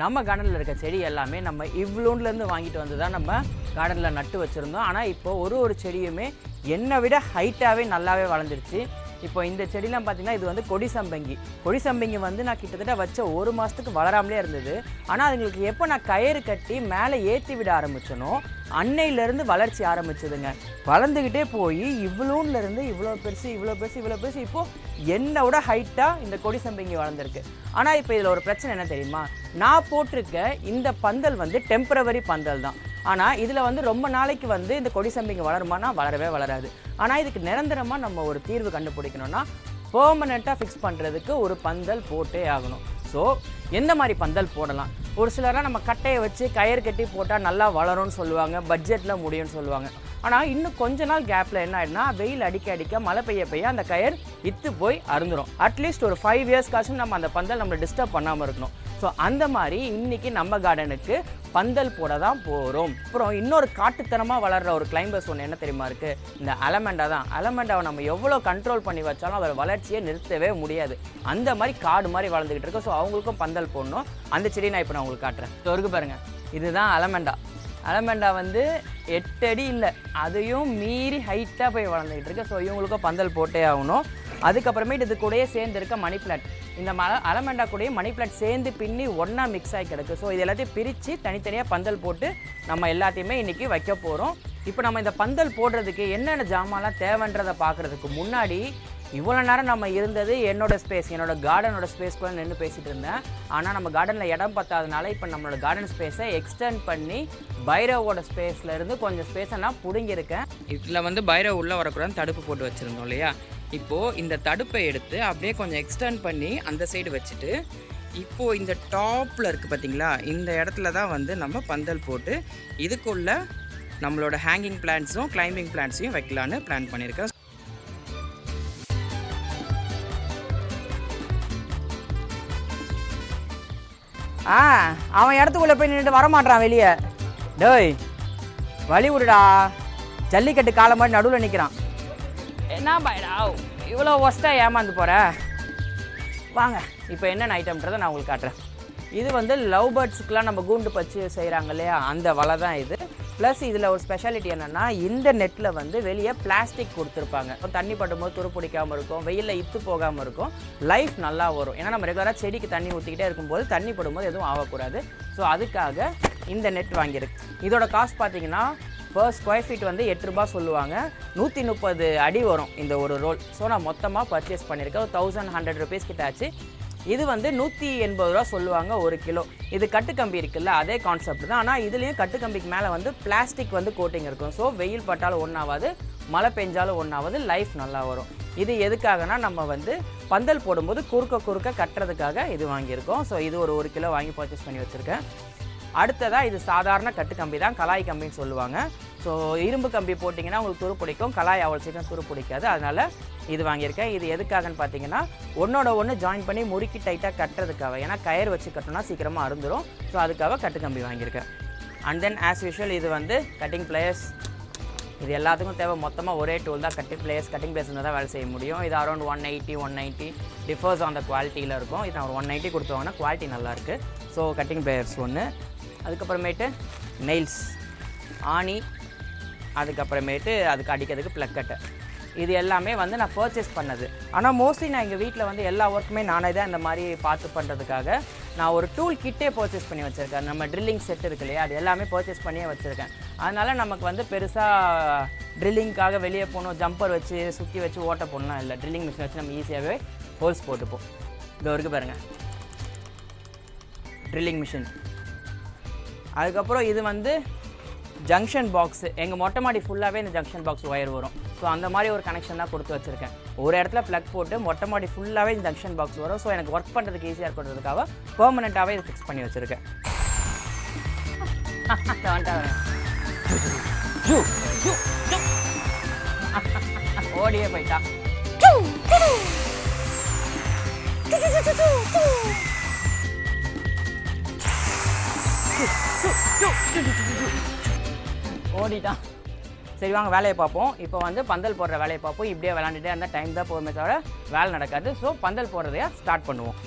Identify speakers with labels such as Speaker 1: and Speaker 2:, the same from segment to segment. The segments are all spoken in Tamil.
Speaker 1: நம்ம கார்டனில் இருக்க செடி எல்லாமே நம்ம இவ்வளோன்லேருந்து வாங்கிட்டு வந்து தான் நம்ம கார்டனில் நட்டு வச்சுருந்தோம். ஆனால் இப்போ ஒரு ஒரு செடியுமே என்னை விட ஹைட்டாகவே நல்லாவே வளர்ந்துருச்சு. இப்போ இந்த செடிலாம் பார்த்தீங்கன்னா இது வந்து கொடி சம்பங்கி கொடி சம்பங்கி வந்து நான் கிட்டத்தட்ட வச்ச ஒரு மாதத்துக்கு வளராமலே இருந்தது. ஆனால் அதுங்களுக்கு எப்போ நான் கயிறு கட்டி மேலே ஏற்றி விட ஆரம்பிச்சனோ அன்னையிலேருந்து வளர்ச்சி ஆரம்பிச்சதுங்க. வளர்ந்துக்கிட்டே போய் இவ்வளோன்லேருந்து இவ்வளோ பெருசு இவ்வளோ பெருசு இவ்வளோ பெருசு இப்போது என்னை விட ஹைட்டாக இந்த கொடி சம்பங்கி வளர்ந்துருக்கு. ஆனால் இப்போ இதில் ஒரு பிரச்சனை என்ன தெரியுமா? நான் போட்டிருக்க இந்த பந்தல் வந்து டெம்பரவரி பந்தல் தான். ஆனால் இதில் வந்து ரொம்ப நாளைக்கு வந்து இந்த கொடி சம்பிங்க வளருமானா வளரவே வளராது. ஆனால் இதுக்கு நிரந்தரமாக நம்ம ஒரு தீர்வு கண்டுபிடிக்கணும்னா பெர்மனெண்ட்டாக ஃபிக்ஸ் பண்ணுறதுக்கு ஒரு பந்தல் போட்டே ஆகணும். ஸோ எந்த மாதிரி பந்தல் போடலாம்? ஒரு சிலராக நம்ம கட்டையை வச்சு கயிறு கட்டி போட்டால் நல்லா வளரும்னு சொல்லுவாங்க பட்ஜெட்டில் முடியும்னு சொல்லுவாங்க. ஆனால் இன்னும் கொஞ்ச நாள் கேப்பில் என்ன ஆயிடுனா வெயில் அடிக்க அடிக்க மழை பெய்ய பெய்ய அந்த கயர் இத்து போய் அருந்துடும் அட்லீஸ்ட் ஒரு ஃபைவ் இயர்ஸ்க்காச்சும் நம்ம அந்த பந்தல் நம்மளை டிஸ்டர்ப் பண்ணாமல் இருக்கணும். ஸோ அந்த மாதிரி இன்னைக்கு நம்ம கார்டனுக்கு பந்தல் போட தான் போகிறோம் அப்புறம் இன்னொரு காட்டுத்தனமாக வளர்கிற ஒரு கிளைம்பர்ஸ் ஒன்று என்ன தெரியுமா இருக்குது இந்த அலமெண்டா தான். அலமெண்டாவை நம்ம எவ்வளோ கண்ட்ரோல் பண்ணி வச்சாலும் அவர் வளர்ச்சியை நிறுத்தவே முடியாது. அந்த மாதிரி காடு மாதிரி வளர்ந்துக்கிட்டு இருக்கு. ஸோ அவங்களுக்கும் பந்தல் போடணும். அந்த செடி நான் இப்போ நான் உங்களுக்கு காட்டுறேன். ஸோ இருக்கு பாருங்கள் இதுதான் அலமெண்டா. அலமெண்டா வந்து எட்டு அடி இல்லை. அதையும் மீறி ஹைட்டாக போய் வளர்ந்துக்கிட்டு இருக்கு. ஸோ இவங்களுக்கும் பந்தல் போட்டே ஆகணும். அதுக்கப்புறமேட்டு இது கூடயே சேர்ந்து இருக்க மணி பிளாட் இந்த மல அலமெண்டா கூடயே மணி பிளாட் சேர்ந்து பின்னி ஒன்றா மிக்ஸ் ஆகி கிடக்கு. ஸோ இது எல்லாத்தையும் பிரித்து தனித்தனியாக பந்தல் போட்டு நம்ம எல்லாத்தையுமே இன்றைக்கி வைக்க போகிறோம் இப்போ நம்ம இந்த பந்தல் போடுறதுக்கு என்னென்ன ஜாமான்லாம் தேவைன்றதை பார்க்குறதுக்கு முன்னாடி இவ்வளோ நேரம் நம்ம இருந்தது என்னோடய ஸ்பேஸ் என்னோடய கார்டனோட ஸ்பேஸ்க்குள்ளே நின்று பேசிகிட்டு இருந்தேன். ஆனால் நம்ம கார்டனில் இடம் பத்தாதனால இப்போ நம்மளோட கார்டன் ஸ்பேஸை எக்ஸ்டெண்ட் பண்ணி பைரவோட ஸ்பேஸ்லேருந்து கொஞ்சம் ஸ்பேஸை நான் பிடுங்கியிருக்கேன். இதில் வந்து பைரவ் உள்ளே வரக்கூடாது தடுப்பு போட்டு வச்சுருந்தோம் இல்லையா? இப்போது இந்த தடுப்பை எடுத்து அப்படியே கொஞ்சம் எக்ஸ்டெண்ட் பண்ணி அந்த சைடு வச்சுட்டு இப்போது இந்த டாப்பில் இருக்குது பார்த்தீங்களா இந்த இடத்துல தான் வந்து நம்ம பந்தல் போட்டு இதுக்குள்ள நம்மளோட ஹேங்கிங் பிளான்ஸும் கிளைம்பிங் பிளான்ஸையும் வைக்கலான்னு பிளான் பண்ணியிருக்கேன். ஆ அவன் இடத்துக்குள்ளே போய் நின்றுட்டு வரமாட்டான் வெளியே. டேய் வழி விடுடா. ஜல்லிக்கட்டு காலம் மாதிரி நடுவில் நிற்கிறான் என்ன பாய்டா இவ்வளோ ஒஸ்ட்டாக ஏமாந்து போகிற வாங்க இப்போ என்னென்ன ஐட்டம்ன்றதை நான் உங்களுக்கு காட்டுறேன். இது வந்து லவ் பேர்ட்ஸுக்கெலாம் நம்ம கூண்டு பச்சு செய்கிறாங்க இல்லையா? அந்த வலை தான் இது. ப்ளஸ் இதில் ஒரு ஸ்பெஷாலிட்டி என்னென்னா இந்த நெட்டில் வந்து வெளியே பிளாஸ்டிக் கொடுத்துருப்பாங்க. தண்ணி படும்போது துரு பிடிக்காமல் இருக்கும் வெயிலில் இத்து போகாமல் இருக்கும். லைஃப் நல்லா வரும். ஏன்னா நம்ம ரெகுலராக செடிக்கு தண்ணி ஊற்றிக்கிட்டே இருக்கும்போது தண்ணி படும்போது எதுவும் ஆகக்கூடாது. ஸோ அதுக்காக இந்த நெட் வாங்கியிருக்கு. இதோட காஸ்ட் பார்த்தீங்கன்னா பர் ஸ்கொயர் ஃபீட் வந்து எட்டு ரூபா சொல்லுவாங்க. நூற்றி முப்பது அடி வரும் இந்த ஒரு ரோல். ஸோ நான் மொத்தமாக பர்ச்சேஸ் பண்ணியிருக்கேன். ஒரு தௌசண்ட் ஹண்ட்ரட் ருபீஸ் கிட்ட ஆச்சு. இது வந்து நூற்றி எண்பது ரூபா சொல்லுவாங்க ஒரு கிலோ. இது கட்டுக்கம்பி இருக்குல்ல அதே கான்செப்ட் தான். ஆனால் இதுலேயும் கட்டுக்கம்பிக்கு மேலே வந்து பிளாஸ்டிக் வந்து கோட்டிங் இருக்கும். ஸோ வெயில் பட்டாலும் ஒன்றாவது மழை பெஞ்சாலும் ஒன்றாவது லைஃப் நல்லா வரும். இது எதுக்காகனா நம்ம வந்து பந்தல் போடும்போது குறுக்க குறுக்க கட்டுறதுக்காக இது வாங்கியிருக்கோம். ஸோ இது ஒரு ஒரு கிலோ வாங்கி பர்ச்சேஸ் பண்ணி வச்சுருக்கேன். அடுத்ததாக இது சாதாரண கட்டுக்கம்பி தான் கலாய் கம்பின்னு சொல்லுவாங்க. ஸோ இரும்பு கம்பி போட்டிங்கன்னா உங்களுக்கு துரு பிடிக்கும். கலாய் அவ்வளோ சீக்கிரம் துரு பிடிக்காது. அதனால் இது வாங்கியிருக்கேன். இது எதுக்காகன்னு பார்த்தீங்கன்னா ஒன்றோட ஒன்று ஜாயின் பண்ணி முறுக்கி டைட்டாக கட்டுறதுக்காக. ஏன்னா கயிறு வச்சு கட்டணும்னா சீக்கிரமாக அருந்துடும் ஸோ அதுக்காக கட்டு கம்பி வாங்கியிருக்கேன். அண்ட் தென் ஆஸ் யூஷுவல் இது வந்து கட்டிங் பிளேயர்ஸ் இது எல்லாத்துக்கும் தேவை. மொத்தமாக ஒரே டூல் தான். கட்டிங் பிளேயர்ஸ் கட்டிங் பிளேயர்ஸ் தான் வேலை செய்ய முடியும். இது around one eighty one ninety differs on குவாலிட்டியில் இருக்கும். இது நான் ஒரு ஒன் நைன்ட்டி கொடுத்துவாங்கன்னா குவாலிட்டி நல்லாயிருக்கு ஸோ கட்டிங் பிளேயர்ஸ் ஒன்று அதுக்கப்புறமேட்டு நெயில்ஸ் ஆணி அதுக்கப்புறமேட்டு அதுக்கு அடிக்கிறதுக்கு ப்ளக்கட்டை இது எல்லாமே வந்து நான் பர்ச்சேஸ் பண்ணது. ஆனால் மோஸ்ட்லி நான் எங்கள் வீட்டில் வந்து எல்லா ஒர்க்குமே நானே தான் இந்த மாதிரி பார்த்து பண்ணுறதுக்காக நான் ஒரு டூல் கிட்டே பர்ச்சேஸ் பண்ணி வச்சுருக்கேன். நம்ம ட்ரில்லிங் செட் இருக்கு இல்லையா? அது எல்லாமே பர்ச்சேஸ் பண்ணியே வச்சுருக்கேன். அதனால் நமக்கு வந்து பெருசாக ட்ரில்லிங்க்காக வெளியே போகணும் ஜம்பர் வச்சு சுற்றி வச்சு ஓட்ட போடணும் இல்லை. ட்ரில்லிங் மிஷின் வச்சு நம்ம ஈஸியாகவே ஹோல்ஸ் போட்டுப்போம். இதோ வரைக்கும் பாருங்கள் ட்ரில்லிங் மிஷின் அதுக்கப்புறம் இது வந்து ஜங்ஷன் பாக்ஸ் எங்கள் மொட்டை மாடி ஃபுல்லாகவே இந்த ஜங்ஷன் பாக்ஸ் ஒயர் வரும். ஸோ அந்த மாதிரி ஒரு கனெக்ஷன் தான் கொடுத்து வச்சுருக்கேன். ஒரு இடத்துல ப்ளக் போட்டு மொட்டை மாடி ஃபுல்லாகவே இந்த ஜங்ஷன் பாக்ஸ் வரும். ஸோ எனக்கு ஒர்க் பண்ணுறதுக்கு ஈஸியாக இருக்கிறதுக்காக பெர்மனெண்ட்டாகவே இது ஃபிக்ஸ் பண்ணி வச்சுருக்கேன். ஓடியே போயிட்டா. ஓடிட்டான் சரி வாங்க வேலையை பார்ப்போம். இப்போ வந்து பந்தல் போடுற வேலையை பார்ப்போம். இப்படியே விளாண்டுட்டே இருந்தால் டைம் தான் போகுமே தவிர வேலை நடக்காது. ஸோ பந்தல் போடுறதையா ஸ்டார்ட் பண்ணுவோம்.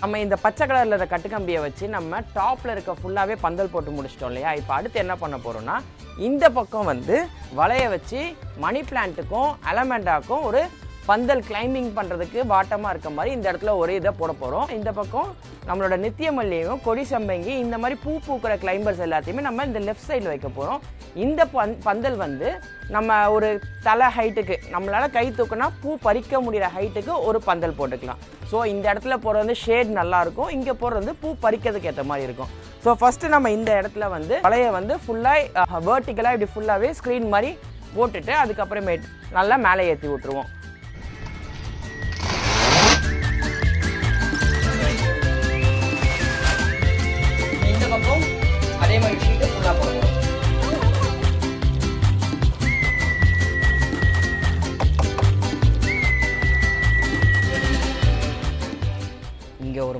Speaker 1: நம்ம இந்த பச்சை கலரில் இருக்க கட்டுக்கம்பியை வச்சு நம்ம டாப்பில் இருக்க ஃபுல்லாகவே பந்தல் போட்டு முடிச்சிட்டோம் இல்லையா? இப்போ அடுத்து என்ன பண்ண போகிறோம்னா இந்த பக்கம் வந்து வலையை வச்சு மணி பிளான்ட்டுக்கும் அலமெண்டாக்கும் ஒரு பந்தல் கிளைம்பிங் பண்ணுறதுக்கு வாட்டமாக இருக்க மாதிரி இந்த இடத்துல ஒரே இதை போட போகிறோம் இந்த பக்கம் நம்மளோட நித்திய மல்லியையும் கொடி சம்பங்கி இந்த மாதிரி பூ பூக்கிற கிளைம்பர்ஸ் எல்லாத்தையுமே நம்ம இந்த லெஃப்ட் சைடில் வைக்க போகிறோம் இந்த பந் பந்தல் வந்து நம்ம ஒரு தலை ஹைட்டுக்கு நம்மளால் கை தூக்குனா பூ பறிக்க முடிகிற ஹைட்டுக்கு ஒரு பந்தல் போட்டுக்கலாம். ஸோ இந்த இடத்துல போகிறது வந்து ஷேட் நல்லாயிருக்கும் இங்கே போகிறது வந்து பூ பறிக்கிறதுக்கு ஏற்ற மாதிரி இருக்கும். ஸோ ஃபஸ்ட்டு நம்ம இந்த இடத்துல வந்து வலையை வந்து ஃபுல்லாக வேர்ட்டிக்கலாக இப்படி ஃபுல்லாகவே ஸ்க்ரீன் மாதிரி போட்டுட்டு அதுக்கப்புறமேட் நல்லா மேலே ஏற்றி விட்ருவோம்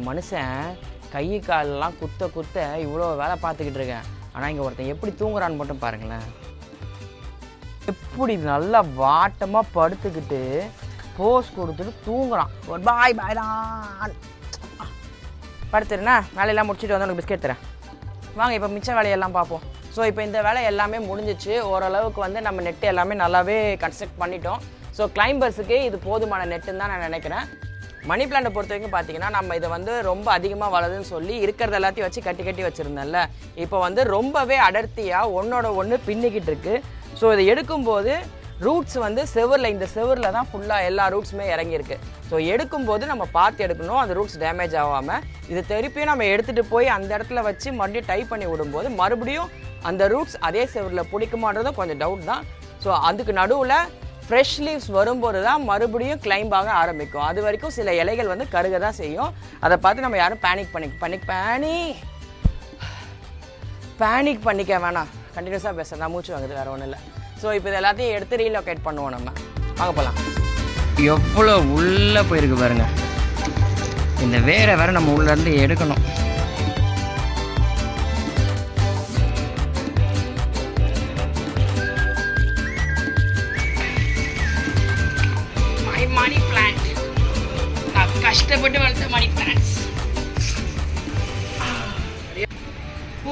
Speaker 1: மனுஷன் கை காலெல்லாம் குத்த குத்த இவ்வளோ வேலை பார்த்துக்கிட்டு இருக்கேன். ஆனால் இங்கே ஒருத்தன் எப்படி தூங்குறான்னு மட்டும் பாருங்களேன். எப்படி நல்லா வாட்டமாக படுத்துக்கிட்டு போஸ் கொடுத்துட்டு தூங்குறான். ஒரு பாய் பாய் தான் படுத்துருண்ணா? வேலையெல்லாம் முடிச்சுட்டு வந்து உனக்கு பிஸ்கெட் தரேன். வாங்க இப்போ மிச்ச வேலையெல்லாம் பார்ப்போம். ஸோ இப்போ இந்த வேலை எல்லாமே முடிஞ்சிச்சு. ஓரளவுக்கு வந்து நம்ம நெட்டு எல்லாமே நல்லாவே கன்ஸ்ட்ரக்ட் பண்ணிட்டோம். ஸோ கிளைம்பர்ஸுக்கு இது போதுமான நெட்டுன்னு தான் நான் நினைக்கிறேன். மணி பிளான்ட்டை பொறுத்த வரைக்கும் பார்த்தீங்கன்னா நம்ம இதை வந்து ரொம்ப அதிகமாக வளருதுன்னு சொல்லி இருக்கிறது எல்லாத்தையும் வச்சு கட்டி கட்டி வச்சுருந்தேன்ல. இப்போ வந்து ரொம்பவே அடர்த்தியாக ஒன்றோட ஒன்று பின்னிக்கிட்டு இருக்கு. ஸோ இதை எடுக்கும்போது ரூட்ஸ் வந்து செவரில் இந்த செவரில் தான் ஃபுல்லாக எல்லா ரூட்ஸுமே இறங்கியிருக்கு. ஸோ எடுக்கும்போது நம்ம பார்த்து எடுக்கணும் அந்த ரூட்ஸ் டேமேஜ் ஆகாமல் இது திருப்பியும் நம்ம எடுத்துகிட்டு போய் அந்த இடத்துல வச்சு மறுபடியும் டைப் பண்ணி விடும்போது மறுபடியும் அந்த ரூட்ஸ் அதே செவரில் பிடிக்குமான்றதும் கொஞ்சம் டவுட் தான். ஸோ அதுக்கு நடுவில் ஃப்ரெஷ் லீவ்ஸ் வரும்போது தான் மறுபடியும் கிளைம்ப் ஆக ஆரம்பிக்கும். அது வரைக்கும் சில இலைகள் வந்து கருக தான் செய்யும். அதை பார்த்து நம்ம யாரும் பேனிக் பண்ணி பண்ணி பேனி பேனிக் பண்ணிக்க வேணாம். கண்டினியூஸாக பேசுகிறேன் நான் மூச்சு வாங்குது வேறு ஒன்றும் இல்லை ஸோ இப்போ இது எல்லாத்தையும் எடுத்து ரீலொகேட் பண்ணுவோம் நம்ம. வாங்க போகலாம் எவ்வளோ உள்ளே போயிருக்கு பாருங்க. இந்த வேரை வேற நம்ம உள்ளேருந்து எடுக்கணும். கஷ்டப்பட்டு வளர்த்த மணி பிளான்ட்ஸ்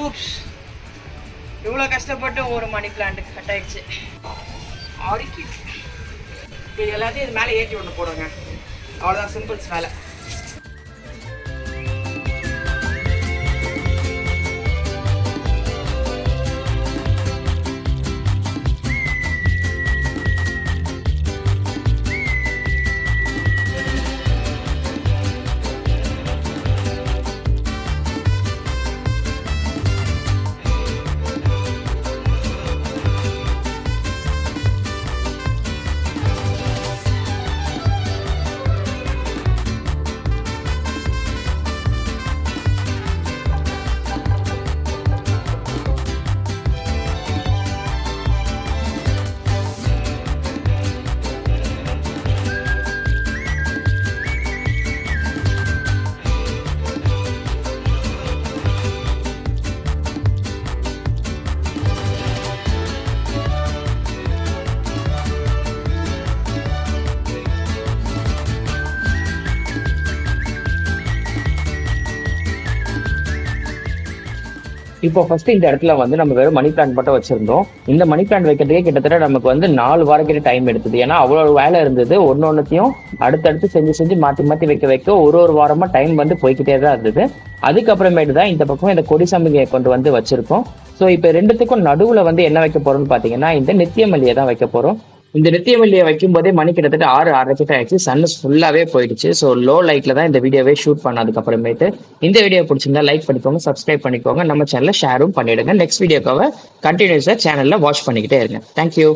Speaker 1: ஊப்ஸ் இவ்வளோ கஷ்டப்பட்டு ஒரு மணி பிளான்ட்டு கட் ஆயிடுச்சு. ஆரிக்கிட் இது எல்லாத்தையும் இது மேலே ஏற்றி ஒன்று போடுங்க. அவ்வளோதான் சிம்பிள்ஸ் வேலை.
Speaker 2: இப்போ ஃபர்ஸ்ட் இந்த இடத்துல வந்து நம்ம வெறும் மணி பிளான் மட்டும் வச்சிருந்தோம். இந்த மணி பிளான் வைக்கிறதுக்கே கிட்டத்தட்ட நமக்கு வந்து நாலு வாரம் கிட்ட டைம் எடுத்தது. ஏன்னா அவ்வளவு வேலை இருந்தது. ஒன்னு ஒன்னுத்தையும் அடுத்தடுத்து செஞ்சு செஞ்சு மாத்தி மாத்தி வைக்க வைக்க ஒரு ஒரு வாரமா டைம் வந்து போய்க்கிட்டே தான் இருந்தது. அதுக்கப்புறமேட்டு தான் இந்த பக்கம் இந்த கொடி சம்பிகையை கொண்டு வந்து வச்சிருக்கோம். ஸோ இப்போ ரெண்டுத்துக்கும் நடுவில் வந்து என்ன வைக்க போறோம்னு பார்த்தீங்கன்னா இந்த நித்தியமல்லியை தான் வைக்க போறோம். இந்த நித்தியமல்லியை வைக்கும் போதே மணி கிட்டத்தட்ட ஆறு ஆறரை கிட்ட ஆயிடுச்சு. சன் ஃபுல்லாவே போயிடுச்சு. ஸோ லோ லைட்ல தான் இந்த வீடியோவே ஷூட் பண்ணதுக்கு அப்புறமேட்டு இந்த வீடியோ பிடிச்சிருந்தா லைக் பண்ணிக்கோங்க சப்ஸ்கிரைப் பண்ணிக்கோங்க. நம்ம சேனல்ல ஷேரும் பண்ணிடுங்க. நெக்ஸ்ட் வீடியோக்காக கண்டினியூஸா சேனல்ல வாட்ச் பண்ணிக்கிட்டே இருங்க. தேங்க்யூ